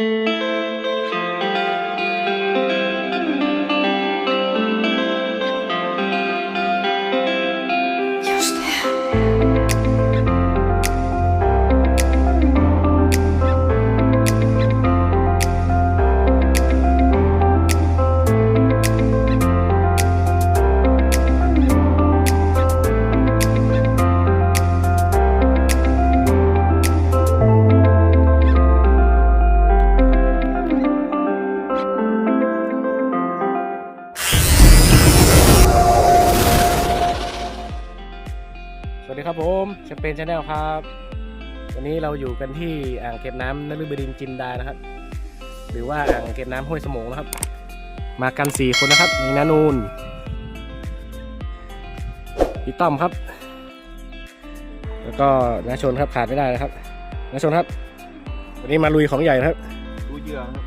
สวั ครับผมแชมเปญชาแนลครับ วันนี้เราอยู่กันที่อ่างเก็บน้ำนฤบดินทร์จินดานะครับ หรือว่าอ่างเก็บน้ำห้วยสมงนะครับ มากันสี่คนนะครับ มีนานูนพี่ต้อมครับ แล้วก็นาชนครับขาดไม่ได้นะครับนาชนครับ วันนี้มาลุยของใหญ่นะครับดูเหยื่อครับ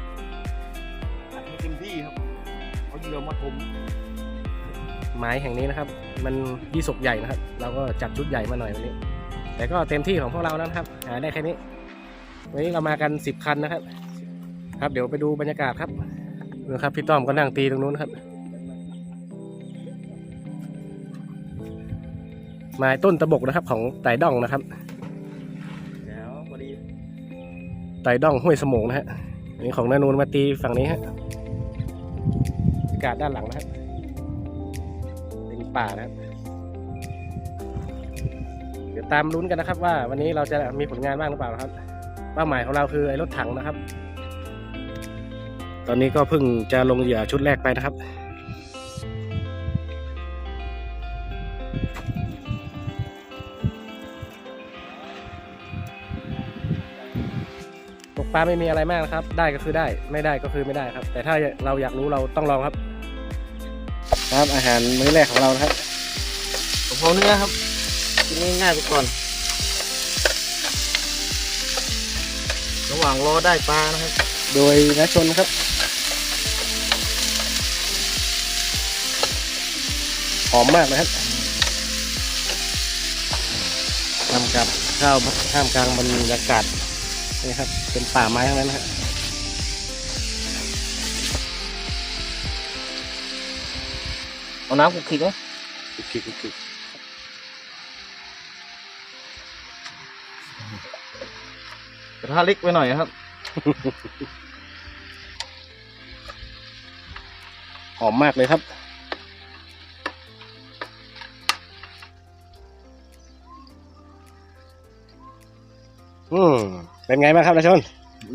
อัดให้เต็มที่ครับเอาเหยื่อมาถมหมายแห่งนี้นะครับ มันยี่สกใหญ่นะครับ เราก็จัดชุดใหญ่มาหน่อยวันนี้ แต่ก็เต็มที่ของพวกเราแล้วนะครับ หาได้แค่นี้ วันนี้เรามากันสิบคันนะครับ ครับเดี๋ยวไปดูบรรยากาศครับดูครับพี่ต้อมก็นั่งตีตรงนู้นครับไม้ต้นตะบกนะครับ ของไต่ด่องนะครับแล้วพอดีไต่ด่องห้วยสมงนะฮะอันนี้ของนานูนมาตีฝั่งนี้ฮะบรรยากาศด้านหลังนะครับเป่านะครับ เดี๋ยวตามลุ้นกันนะครับ ว่าวันนี้เราจะมีผลงานบ้างหรือเปล่านะครับ เป้าหมายของเราคือไอ้รถถังนะครับ ตอนนี้ก็เพิ่งจะลงเหยื่อชุดแรกไปนะครับตกปลาไม่มีอะไรมากนะครับ ได้ก็คือได้ ไม่ได้ก็คือไม่ได้ครับ แต่ถ้าเราอยากรู้เราต้องลองครับ ครับอาหารมื้อแรกของเรานะครับผมเอาเนื้อครับกินง่ายๆไปก่อน ระหว่างรอได้ปลานะครับ โดยนัชนครับหอมมากนะครับทำกับข้าวท่ามกลางบรรยากาศนี่ครับ เป็นป่าไม้ทั้งนั้นนะครับ เอาน้ำคลุกคลิกไหมคิดคิดกระทะเล็กไปหน่อยครับ หอมมากเลยครับ อืมเป็นไงบ้างครับนาชน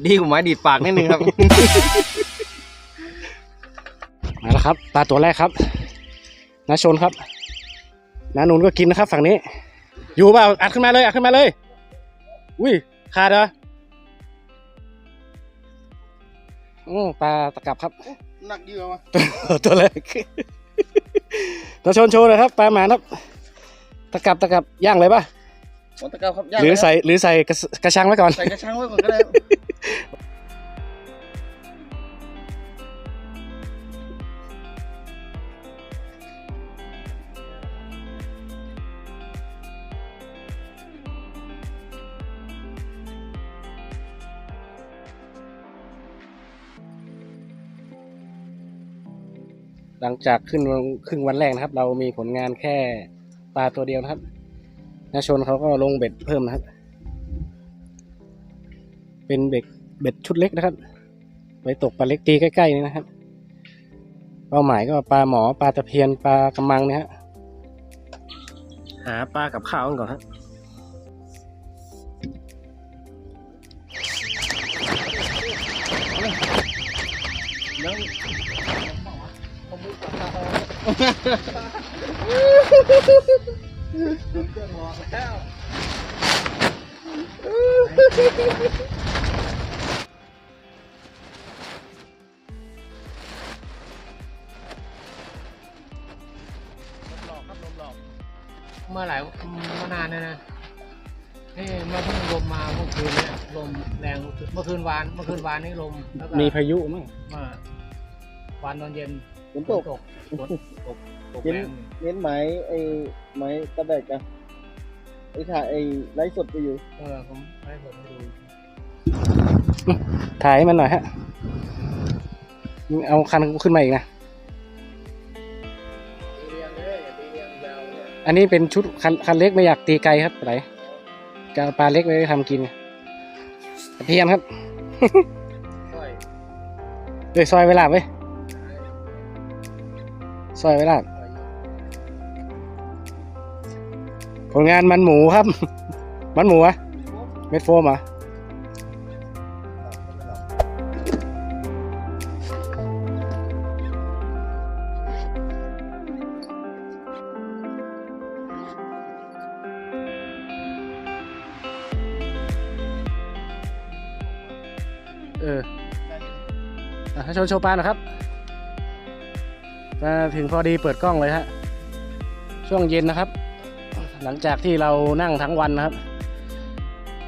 ดีกว่าไม้ดีดปากนิดนึงครับ มาแล้วครับ ปลาตัวแรกครับ นาชนครับนานุนก็กินนะครับฝั่งนี้ อยู่เปล่าอัดขึ้นมาเลยอัดขึ้นมาเลย อุ้ยขาดเหรออืมปลาตะกับครับ หนักดีกว่ามาตัวแรกนาชนโชว์เลยครับปลาหมาครับ ตะกับตะกับย่างเลยป่ะหมดตะเกาครับย่างหรือแล้วใส่หรือใส่กระสกระชังไว้ก่อนใส่กระชังไว้ก่อนก็ได้ หลังจากขึ้นครึ่งวันแรกนะครับ เรามีผลงานแค่ปลาตัวเดียวนะครับนาชนเขาก็ลงเบ็ดเพิ่มนะครับ เป็นเบ็ดเบ็ดชุดเล็กนะครับไว้ตกปลาเล็กตีใกล้ๆนี่นะครับ เป้าหมายก็ปลาหมอปลาตะเพียนปลากระมังนี่ยฮะหาปลากับข้าวกันก่อน ครับเมื่อหลายเมื่อนานเนี่ยนะนี่เมื่อเพิ่งลมมาเมื่อคืนเนี่ยลมแรงเมื่อคืนวานเมื่อคืนวานนี่ลมแล้วก็มีพายุมั้งเมื่อวานตอนเย็นฝนตกตกฝนต กตกเย็นแรงเน้นไม้ไอ้ไม้ตะแบกอะไอ้ถ่ายไอ้ไลฟ์สดไปอยู่เออผมให้ผมให้ดูถ่ายให้มันหน่อยฮะ เอาคันขึ้นมาอีกนะ ตีเรียงเลยอย่าตีเรียงยาวเนี่ยอันนี้เป็นชุดคันคันเล็กไม่อยากตีไกลครับไหนจะเอาปลาเล็กไว้ทำกินตะเพียนครับค่อยเดี๋ยวซอยเวลาไว้ยซอยเวลาค่ ผลงานมันหมูครับ มันหมูอะเม็ดโฟมอะเอออะให้โชว์โชว์ปลาหนะครับมาถึงพอดีเปิดกล้องเลยฮะ ช่วงเย็นนะครับ หลังจากที่เรานั่งทั้งวันนะครับ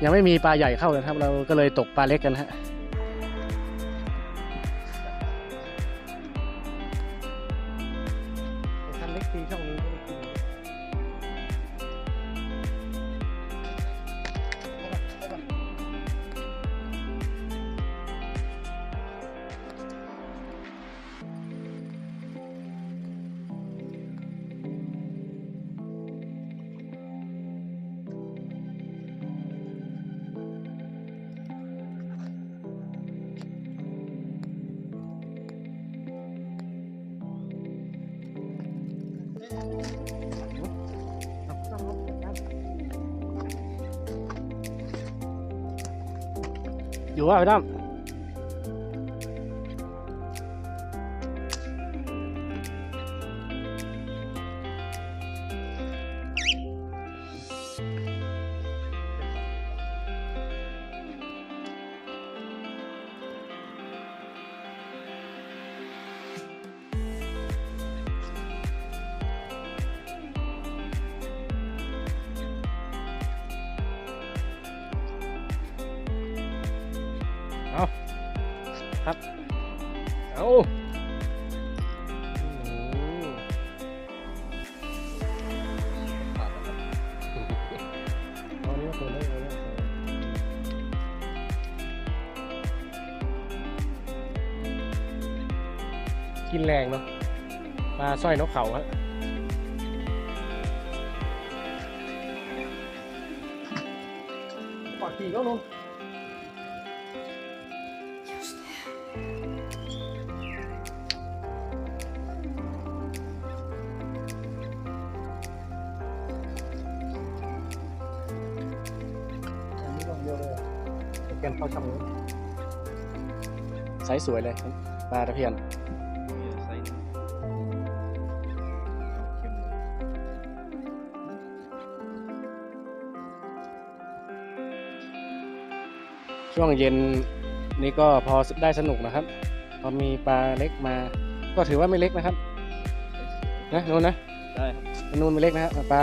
ยังไม่มีปลาใหญ่เข้าเลยครับ เราก็เลยตกปลาเล็กกันฮะ อยู่ว่าพี่ตั้ม ครับ เอาอืมเอาเนี้ยตัวเล็กเอาเนี้ยตัวกินแรงเนาะปลาสร้อยนกเขาฮะ เกันเข้าช่องนี้ไซส์สวยเลยปลาตะเพียนไซส์เข้มเลยช่วงเย็นนี่ก็พอได้สนุกนะครับ พอมีปลาเล็กมา ก็ถือว่าไม่เล็กนะครับ นะนู่นนะ ได้ครับนู่นไม่เล็กนะฮะปลา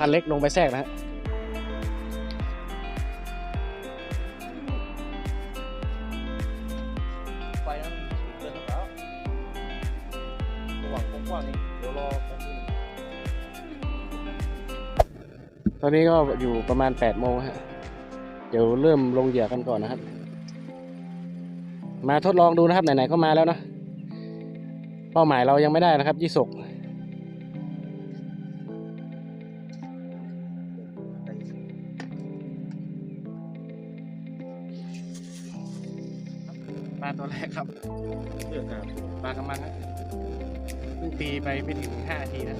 ครับนะครับพันเล็กลงไปแทรกนะฮะไฟนั้นเดินครับระหว่างกว้างๆนี่เดี๋ยวรอแป๊บนึงตอนนี้ก็อยู่ประมาณ8ปดโมงฮะ เดี๋ยวเริ่มลงเหยื่อกันก่อนนะครับ มาทดลองดูนะครับไหนๆก็มาแล้วนะ เป้าหมายเรายังไม่ได้นะครับยี่สก กครับเลือกครับปลากระมังฮะเพิ่งตีไปไม่ถึงห้านาทีนะ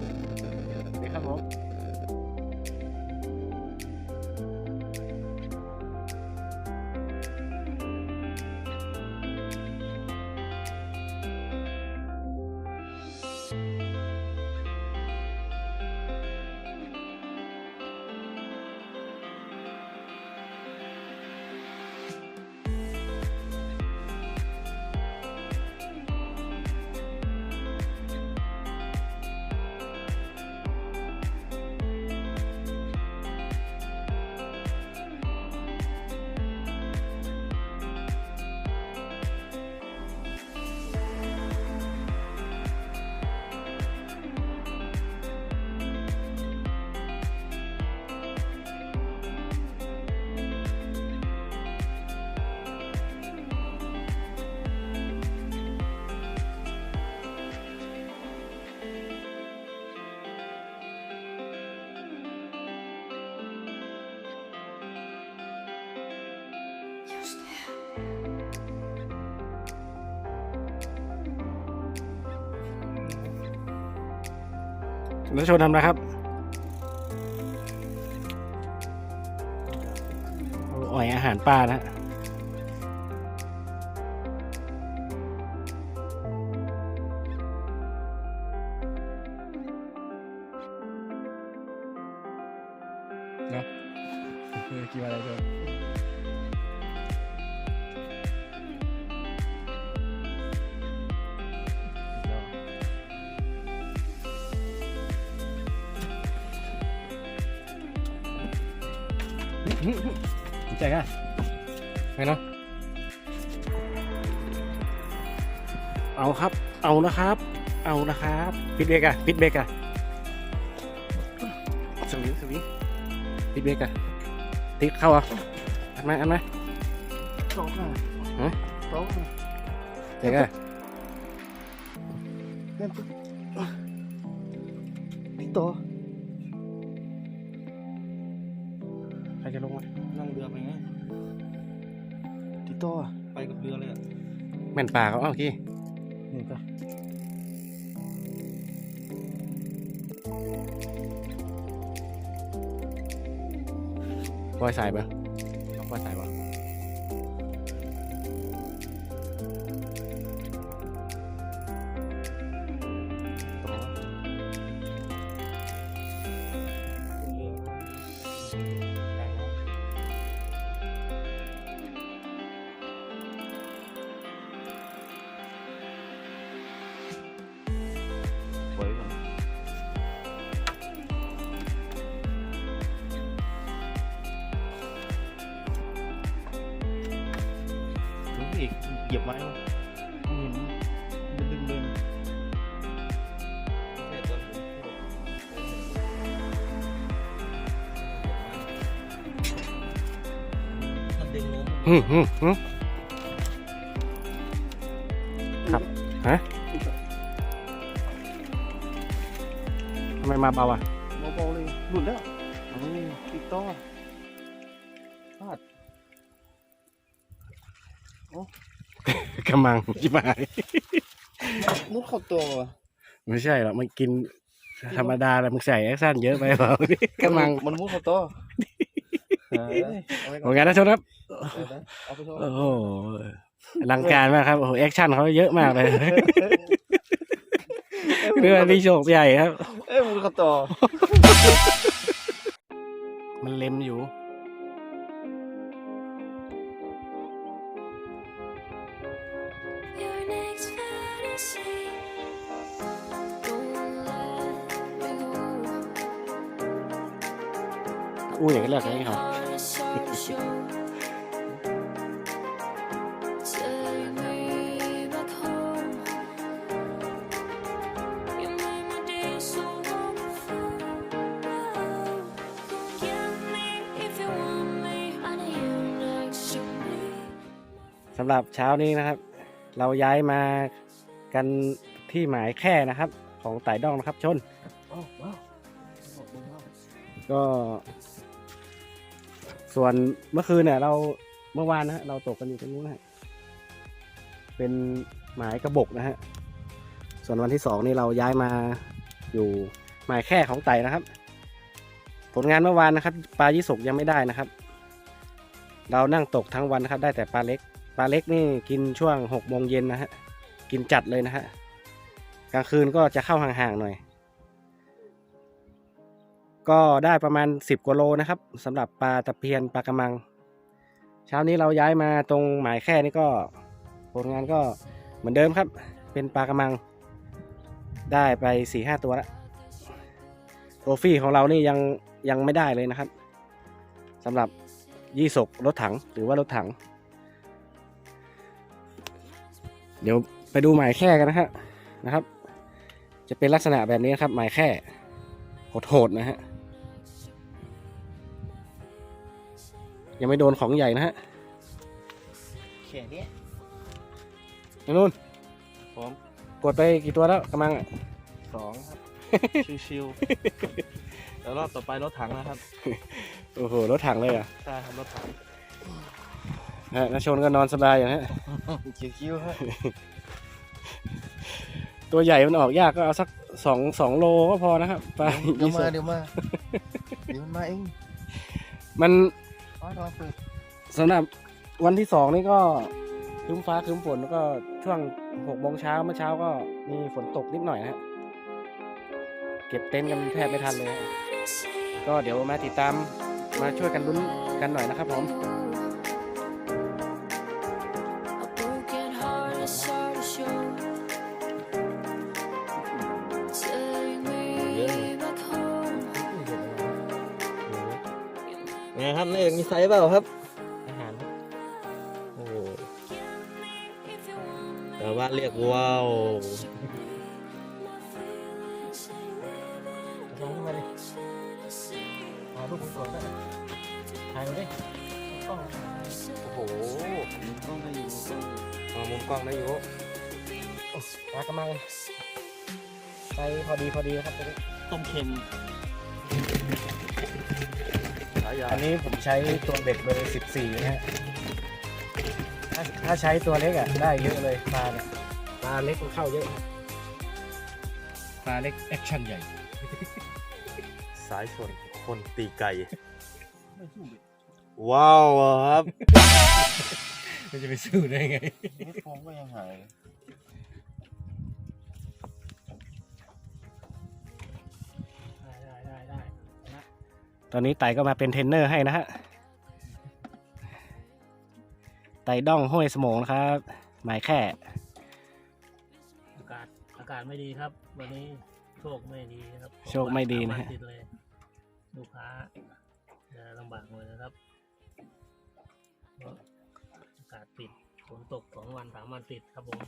แล้วโชนทำนะครับอ่อยอาหารปลานะนะคิดว่าอะไรชน ใจกันไปเนาะเอาครับ เอานะครับ เอานะครับ ปิดเบรกอะปิดเบรกอะสวิงสวิงปิดเบรกอะติ๊กเข้าอะอันไหมอันไหมสองค่ะฮะสองค่ะเด็กอะเล่นปุ๊บพี่โตใครจะลงมา พี่โตไปกับเรือเลยอะแม่นป่าเขาเอ้ากี้นี่ก็ปล่อยสายปะต้องปล่อยสายปะ เหยียบไม้มั้ยไม่เห็นมันดึงเลยนะแค่ตอนผมพูดมันดึงล้มหึหึหึครับฮะทำไมมาเบาอะเบาๆเลยหลุดแล้วเอาติดต่อพลาด กำมังชิบหายมุดเข้าตัวว่ะไม่ใช่หรอกมันกินธรรมดาแหละมึงใส่แอคชั่นเยอะไปเปล่ากำมังมันมุดเข้าตัวเอาไว้ก่โออนเคนะชนครับเอาไปโชว์โอ้โหอลังการมากครับโอ้โหแอคชั่นเขาเยอะมากเลยเรือนี่โชคใหญ่ครับ เอ้ยมุดเข้าตัวมันเล็มอยู่ อู้อย่างนี้เลือกให้เขา Heart is so sure. Take me back home. You made my day so wonderful. Come get me if you want me. I need you next to me. สำหรับเช้านี้นะครับ เราย้ายมากันที่หมายแค่นะครับ ของไต่ดองนะครับชนว้าวว้าวก็ ส่วนเมื่อคืนเนี่ยเราเมื่อวานนะฮะเราตกกันอยู่ตรงนู้นนะฮะเป็นหมายกระบกนะฮะส่วนวันที่สองนี่เราย้ายมาอยู่หมายแค่ของไต่นะครับ ผลงานเมื่อวานนะครับปลายี่สกยังไม่ได้นะครับ เรานั่งตกทั้งวันนะครับ ได้แต่ปลาเล็กปลาเล็กนี่กินช่วงหกโมงเย็นนะฮะกินจัดเลยนะฮะกลางคืนก็จะเข้าห่างๆหน่อย ก็ได้ประมาณ 10กว่าโลนะครับสำหรับปลาตะเพียนปลากระมัง เช้านี้เราย้ายมาตรงหมายแค่นี้ก็ผลงานก็เหมือนเดิมครับ เป็นปลากระมัง ได้ไป4ี่ห้าตัวแล้วโทฟี่ของเรานี่ยังยังไม่ได้เลยนะครับสำหรับยี่สกรถถังหรือว่ารถถัง เดี๋ยวไปดูหมายแค่กันนะฮะนะครับ จะเป็นลักษณะแบบนี้นครับหมายแค่โหดๆนะฮะ ยังไม่โดนของใหญ่นะฮะแค่เนี้ยไอ้นู่นพร้อมกดไปกี่ตัวแล้วกำลังอะสองครับ ชิวๆแล้วรอบต่อไปรถถังนะครับ โอ้โห รถถังเลยอะใช่ครับรถถังฮะนาชนก็นอนสบายอย่างฮะคิวๆฮะตัวใหญ่มันออกยากก็เอาสักสองสองโลก็พอนะครับปลาเดี๋ยวยี่สมากเดี๋ยวมา เดี๋ยวมันมาเอง มันอ๋อรอเปิด สำหรับวันที่สองนี่ก็ครึ้มฟ้าครึ้มฝนแล้วก็ช่วงหกโมงเช้าเมื่อเช้าก็มีฝนตกนิดหน่อยนะฮะเก็บเต็นท์กันแทบไม่ทันเลยฮะก็เดี๋ยวมาติดตามมาช่วยกันลุ้นกันหน่อยนะครับผม ไซส์เปล่าครับ อาหารครับโอ้โห If you want me, แต่ว่าเรียกว้าว my feelings say living ลองขึ้นมาดิ Tennessee. หารูปสวยๆได้ถ่ายมาดิกล้องโอ้โหมุมกล้องได้อยู่อ๋อมุมกล้องได้อยู่ปลากระมังใส่พอดีพอดีนะครับตัวนี้ต้มเค็มสายยา อันนี้ผมใช้ตัวเบ็ดเบอร์สิบสี่นะฮะถ้าถ้าใช้ตัวเล็กอะได้เยอะเลยปลาเนี่ยปลาเล็กมันเข้าเยอะปลาเล็กแอคชั่นใหญ่ สายชนคนตีไก่ ว้าวครับ มันจะไปสู้ได้ไง นี่ฟองก็ยังหาย ตอนนี้ไต่ก็มาเป็นเทรนเนอร์ให้นะฮะ ไต่ด้องห้วยสมงนะครับ หมายแค่ อากาศอากาศไม่ดีครับ วันนี้โชคไม่ดีนะครับโชคไม่ดีนะฮะสามวัติดเลยลูกค้าจะลำบากเลยนะครับเพราะอากาศปิดฝนตกสองวันสามวันติดครับผม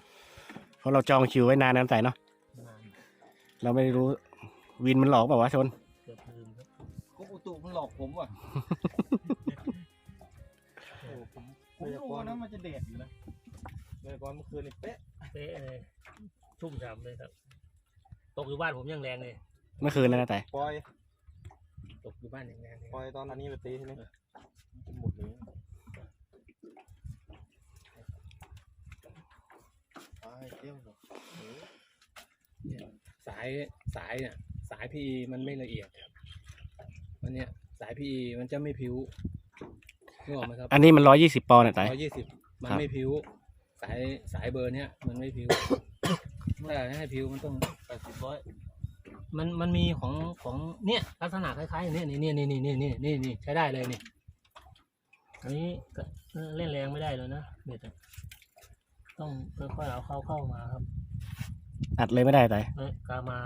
เพราะเราจองคิวไว้นานน้ำไต่เนาะ นานเราไม่รู้วินมันหลอกเปล่าวะชน ตุมันหลอกผมว่ะโอ้ผมผมรู้นะมันจะเด็ดอยู่นะเมื่อก่อนเมื่อคืนนี่เป๊ะเป๊ะเลยชุ่มฉ่ำเลยครับ ตกอยู่บ้านผมยังแรงเลย เมื่อคืนนะนะไต่ปล่อยตกอยู่บ้านอย่างแรงเลยปล่อยตอนอันนี้ไปตีใช่ไหมหมดเลยไปเที่ยวหน่อยสายสายเนี่ยสายพีมันไม่ละเอียดครับมัน เนี่ยสายพีมันจะไม่ผิวนึกออกไหมครับอันนี้มันร้อยยี่สิบปอนด์นะไต่ร้อยยี่สิบมันครับ ไม่ผิวสายสายเบอร์เนี้ยมันไม่ผิวถ้าให้ผิวมันต้องแปดสิบร้อยมันมันมีของของเนี่ยลักษณะคล้ายๆอย่างเนี้ยนี่นี่นี่นี่นี่นี่นี่ใช้ได้เลยนี่อันนี้ก็เล่นแรงไม่ได้เลยนะเบ็ดอะต้องค่อยๆเอาเข้าเข้ามาครับอัดเลยไม่ได้ไต่เอ้ยกามา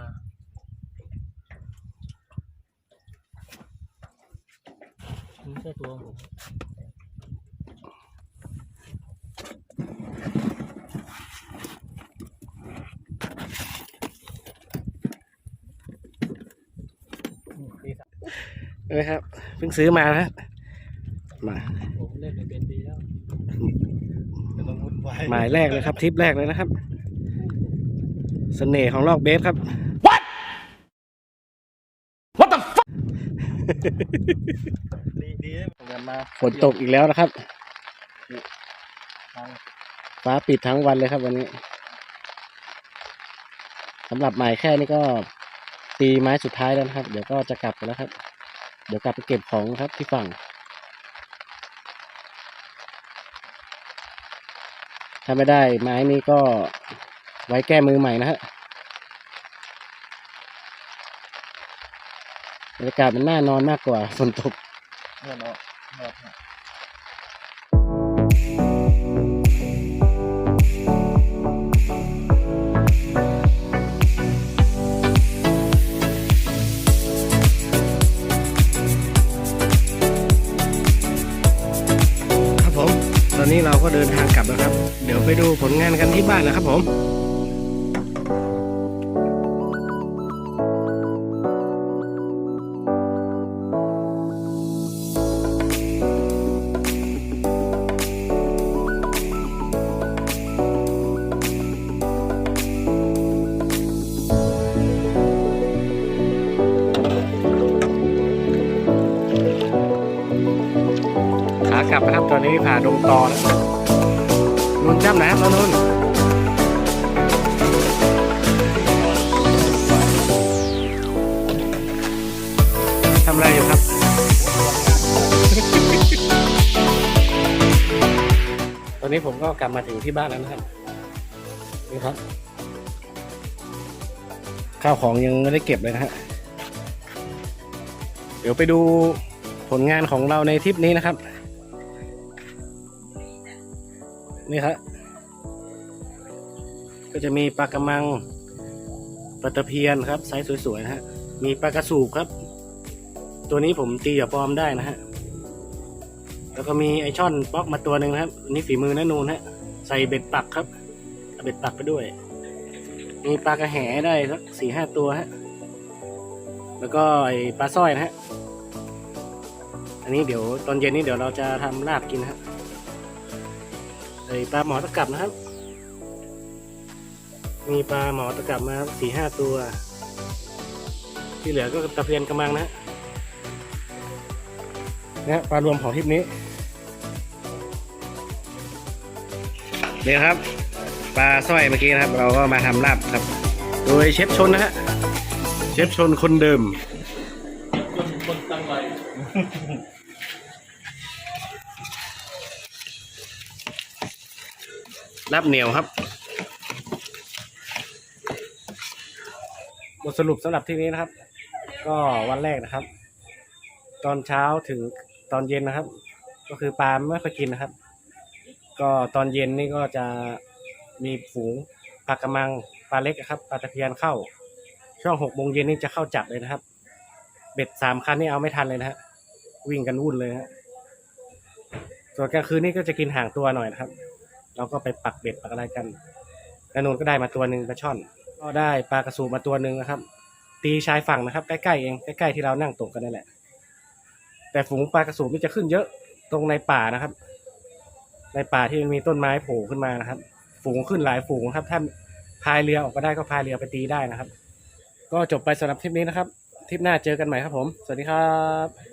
ไม่ใช่ตัวผมเออครับเพิ่งซื้อมานะมาผมเล่นไม่เป็นดีแล้วไม่ต้องวุ่นวายหมายแรกเลยครับทริปแรกเลยนะครับ เสน่ห์ของลอกเบสครับดีดีเลยเงินมาฝนตกอีกแล้วนะครับ ฟ้าปิดทั้งวันเลยครับวันนี้สำหรับหมายแค่นี้ก็ตีไม้สุดท้ายแล้วนะครับ เดี๋ยวก็จะกลับกันแล้วครับ เดี๋ยวกลับไปเก็บของครับที่ฝั่งถ้าไม่ได้ไม้นี้ก็ไว้แก้มือใหม่นะฮะบรรยากาศมันน่านอนมากกว่าฝนตกเงินออกเงิ นออกครับผม ตอนนี้เราก็เดินทางกลับแล้วครับ เดี๋ยวไปดูผลงานกันที่บ้านนะครับผม ดงตอนนุ่นจ้ำนะนุ่นทำอะไรอยู่ครับ ตอนนี้ผมก็กลับมาถึงที่บ้านแล้วนะครับนี่ครับ ข้าวของยังไม่ได้เก็บเลยนะฮะเดี๋ยวไปดูผลงานของเราในทริปนี้นะครับ นี่ครับก็จะมีปลากระมังปลาตะเพียนครับไซส์สวยๆนะฮะมีปลากระสูบครับ ตัวนี้ผมตีกับปลอมได้นะฮะแล้วก็มีไอช่อนป๊อกมาตัวหนึ่งนะครับอันนี่ฝีมือน้นูนฮะใส่เบ็ดปักครับเอาเบ็ดปักไปด้วย มีปลากระแหได้สักสี่ห้าตัวฮะแล้วก็ไอปลาสร้อยนะฮะอันนี้เดี๋ยวตอนเย็นนี้เดี๋ยวเราจะทำลาบกินฮะ ไอปลาหมอตะกับนะครับ มีปลาหมอตะกับมาสี่ห้าตัว ที่เหลือก็ตะเพียนกระมังนะฮะเนี่ยปลารวมของทริปนี้เนี่ยครับ ปลาสร้อยเมื่อกี้นะครับ เราก็มาทำลาบครับ โดยเชฟชนนะฮะเชฟชนคนเดิม คนคนตั้งไว้ ลาบเหนียวครับบทสรุปสำหรับที่นี้นะครับ ก็วันแรกนะครับ ตอนเช้าถึงตอนเย็นนะครับ ก็คือปลาไม่ค่อยกินนะครับ ก็ตอนเย็นนี่ก็จะมีฝูงปลากระมังปลาเล็กอะครับปลาตะเพียนเข้า ช่วงหกโมงเย็นนี่จะเข้าจับเลยนะครับ เบ็ดสามคันนี่เอาไม่ทันเลยนะฮะวิ่งกันวุ่นเลยฮะส่วนกลางคืนนี่ก็จะกินห่างตัวหน่อยนะครับ เราก็ไปปักเบ็ดปักอะไรกันแล้วนนก็ได้มาตัวหนึ่งปลาช่อน ก็ได้ปลากระสูบมาตัวหนึ่งนะครับ ตีชายฝั่งนะครับ ใกล้ๆเองใกล้ๆที่เรานั่งตกกันนั่นแหละ แต่ฝูงปลากระสูบนี่จะขึ้นเยอะตรงในป่านะครับ ในป่าที่มันมีต้นไม้โผล่ขึ้นมานะครับ ฝูงขึ้นหลายฝูงครับ ถ้าพายเรือออกก็ได้ก็พายเรือไปตีได้นะครับ ก็จบไปสำหรับทริปนี้นะครับทริปหน้าเจอกันใหม่ครับผม สวัสดีครับ